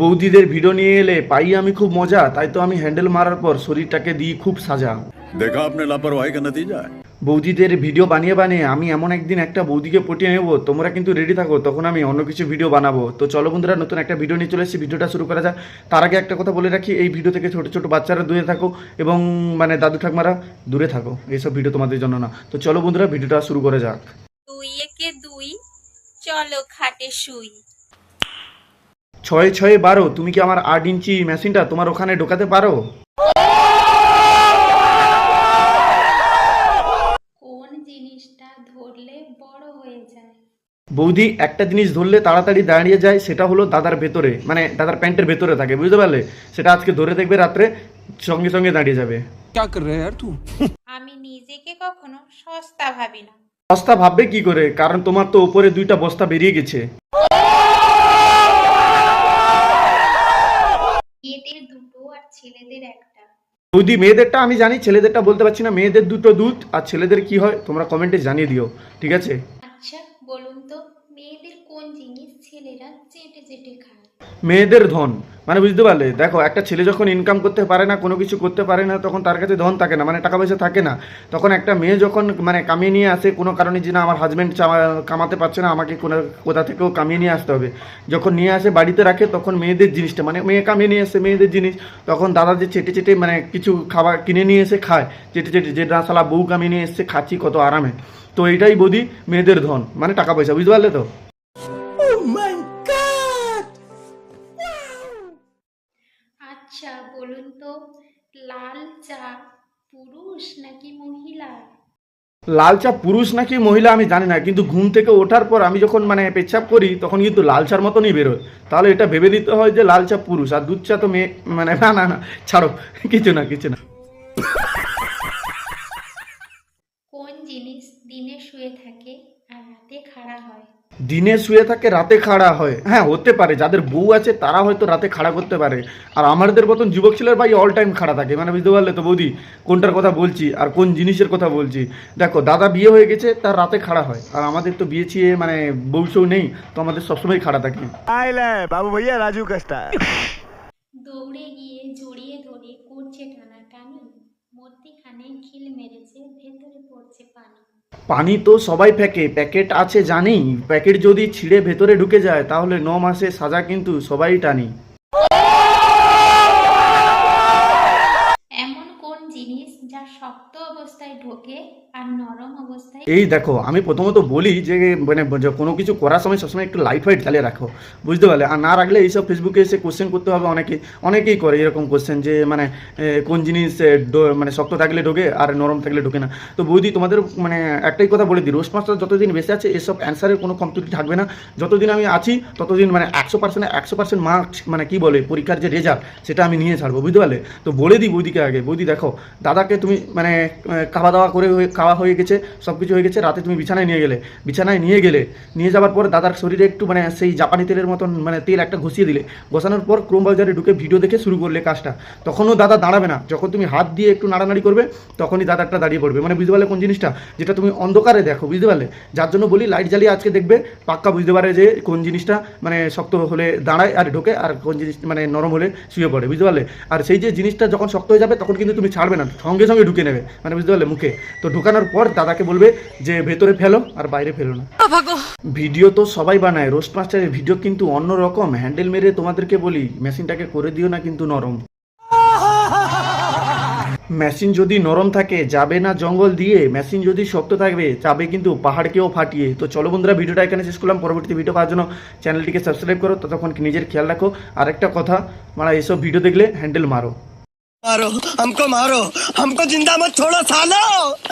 বৌদিদের video নিয়ে এলে পাই আমি খুব মজা তাই তো আমি হ্যান্ডেল মারার পর শরীরটাকে দিয়ে খুব সাজা। দেখা আপনার লাপরওয়াহি দিয়ে নতিজা বৌদিদের ভিডিও বানিয়ে বানিয়ে আমি এমন একদিন একটা বৌদিকে পটিয়ে নেব তোমরা কিন্তু রেডি থাকো তখন আমি অন্য কিছু ভিডিও বানাবো। তো চলো বন্ধুরা নতুন একটা ভিডিও নিয়ে চলে এসেছি ভিডিওটা শুরু করা যাক। তার আগে একটা কথা বলে রাখি এই ভিডিও থেকে ছোটো ছোটো বাচ্চারা দূরে থাকো এবং মানে দাদু ঠাকমারা দূরে থাকো এইসব ভিডিও তোমাদের জন্য না। তো চলো বন্ধুরা ভিডিওটা শুরু করা যাক। দুই একে দুই চলো খাটে শুই। ছয় ছয়ে বারো তুমি কি আমার আট ইঞ্চি মেশিনটা তোমার ওখানে ঢোকাতে পারো? বৌদি একটা জিনিস ধরলে তাড়াতাড়ি দাঁড়িয়ে যায় সেটা হলো দাদার ভেতরে মানে দাদার প্যান্টের ভেতরে থাকে বুঝতে পারলে? সেটা আজকে ধরে দেখবে রাত্রে সঙ্গে সঙ্গে দাঁড়িয়ে যাবে। আমি নিজেকে কখনো সস্তা ভাবি না। সস্তা ভাববে কি করে? কারণ তোমার তো উপরে দুইটা বস্তা বেরিয়ে গেছে। মেয়েদের দুটো আর ছেলেদের একটা। বৌদি মেয়েদেরটা আমি জানি ছেলেদেরটা বলতে পারছি না মেয়েদের দুটো দুধ আর ছেলেদের কি হয় তোমরা কমেন্টে জানিয়ে দিও ঠিক আছে? আচ্ছা বলুন তো মেয়েদের কোন জিনিস ছেলেরা চেটে চেটে খায়? মেয়েদের ধন। মানে বুঝতে পারলে? দেখো, একটা ছেলে যখন ইনকাম করতে পারে না, কোনো কিছু করতে পারে না, তখন তার কাছে ধন থাকে না মানে টাকা পয়সা থাকে না। তখন একটা মেয়ে যখন মানে কামিয়ে নিয়ে আসে, কোনো কারণে যে না, আমার হাজব্যান্ড কামাতে পারছে না, আমাকে কোনো, কোথা থেকেও কামিয়ে নিয়ে আসতে হবে। যখন নিয়ে আসে, বাড়িতে রাখে, তখন মেয়েদের জিনিসটা মানে মেয়ে কামিয়ে নিয়ে আসে মেয়েদের জিনিস। তখন দাদা যে চেটে চেটে মানে কিছু খাবার কিনে নিয়ে এসে খায়, চেটে চেটে, যে না বউ কামিয়ে নিয়ে এসছে, খাচ্ছি কত আরামে। তো এইটাই বৌদি, মেয়েদের ধন মানে টাকা পয়সা, বুঝতে পারলে তো? আচ্ছা বলুন তো লাল চা পুরুষ নাকি মহিলা? লাল চা পুরুষ নাকি মহিলা আমি জানি না কিন্তু ঘুম থেকে ওঠার পর আমি যখন মানে পেচ্ছাপ করি তখন কিন্তু লাল চার মতনই বেরোয়। তাহলে এটা ভেবে দিতে হয় যে লাল চা পুরুষ আর দুধ চা তো মেয়ে মানে না না না ছাড়ো কিছু না কিছু না। কোন জিনিস দিনে শুয়ে থাকে আর রাতে খাড়া হয়? দিনে শুয়ে থাকে রাতে খাড়া হয়। হ্যাঁ হতে পারে যাদের বউ আছে তারা হয়তো রাতে খাড়া করতে পারে। আর আমাদের মতন যুবক ছেলের ভাই অল টাইম খাড়া থাকে। মানে বুঝতে পারলে তো বৌদি কোনটার কথা বলছি আর কোন জিনিসের কথা বলছি। দেখো দাদা বিয়ে হয়ে গেছে তার রাতে খাড়া হয়। আর আমাদের তো বিয়ে ছিয়ে মানে বউ সৌ নেই তো আমাদের সবসময় খাড়া থাকে। বাবু ভাইয়া রাজু কাজটা। দৌড়ে গিয়ে জড়িয়ে ধরে করছে টানি। খিল মেরেছে ভেতরে পড়ছে পানি। পানি তো সবাই ফেঁকে, প্যাকেট আছে জানি, প্যাকেট যদি ছিঁড়ে ভেতরে ঢুকে যায়, তাহলে ন মাসে সাজা কিন্তু সবাই টানি। এমন কোন জিনিস যা অবস্থায় ঢোকে আর নরম অবস্থায় এই দেখো, আমি প্রথমত বলি যে মানে কোনো কিছু করার সময় সবসময় একটু লাইট ফাইট চালিয়ে রাখো, বুঝতে পারলে? আর না রাখলে এইসব ফেসবুকে এসে কোশ্চেন করতে হবে অনেকে, অনেকেই করে এরকম কোশ্চেন যে মানে কোন জিনিস মানে শক্ত থাকলে ঢোকে আর নরম থাকলে ঢোকে না। তো বৌদি, তোমাদের মানে একটাই কথা বলে দিই রোস্ট মাস্টার যতদিন বেঁচে আছে, এসব অ্যান্সারের কোনো কমপ্লিট থাকবে না। যতদিন আমি আছি, ততদিন মানে একশো পার্সেন্ট একশো পার্সেন্ট মার্কস মানে কি বলে, পরীক্ষার যে রেজাল্ট সেটা আমি নিয়ে ছাড়বো, বুঝতে পারলে? তো বলে দিই বৌদিকে আগে। বৌদি, দেখো, দাদাকে তুমি মানে খাওয়া দাওয়া করে খাওয়া হয়ে গেছে সব কিছু হয়ে গেছে, রাতে তুমি বিছানায় নিয়ে গেলে। বিছানায় নিয়ে গেলে, নিয়ে যাওয়ার পর দাদার শরীরে একটু মানে সেই জাপানি তেলের মতন মানে তেল একটা ঘষিয়ে দিলে। ঘষানোর পর ক্রোম বাজারে ঢুকে ভিডিও দেখে শুরু করলে কাজটা। তখনও দাদা দাঁড়াবে না। যখন তুমি হাত দিয়ে একটু নাড়ানাড়ি করবে, তখনই দাদাটা দাঁড়িয়ে পড়বে। মানে বুঝতে পারলে কোন জিনিসটা? যেটা তুমি অন্ধকারে দেখো, বুঝতে পারলে? যার জন্য বলি লাইট জ্বালিয়ে আজকে দেখবে, পাক্কা বুঝতে পারে যে কোন জিনিসটা মানে শক্ত হলে দাঁড়ায় আর ঢোকে, আর কোন জিনিস মানে নরম হলে শুয়ে পড়ে, বুঝতে পারলে? আর সেই যে জিনিসটা যখন শক্ত হয়ে যাবে, তখন কিন্তু তুমি ছাড়বে না, সঙ্গে সঙ্গে ঢুকে নেবে। মানে বুঝতে পারলে মুখে। তো ঢুকানোর পর দাদাকে বলবে যে ভেতরে ফেলো আর বাইরে ফেলো না। ভিডিও তো সবাই বানায় রোস্ট মাস্টারের ভিডিও কিন্তু অন্য রকম হ্যান্ডেল মেরে তোমাদেরকে বলি মেশিনটাকে করে দিও না কিন্তু নরম। মেশিন যদি নরম থাকে যাবে না জঙ্গল দিয়ে মেশিন যদি শক্ত থাকবে যাবে কিন্তু পাহাড়কেও ফাটিয়ে। তো চলো বন্ধুরা ভিডিওটা এখানে শেষ করলাম। পরবর্তী ভিডিও পাওয়ার জন্য চ্যানেলটিকে সাবস্ক্রাইব করো। ততক্ষণ নিজের খেয়াল রাখো। আর একটা কথা মানে এসব ভিডিও দেখলে হ্যান্ডেল মারো। मारो हमको मारो हमको ज़िंदा मत छोड़ो सालो।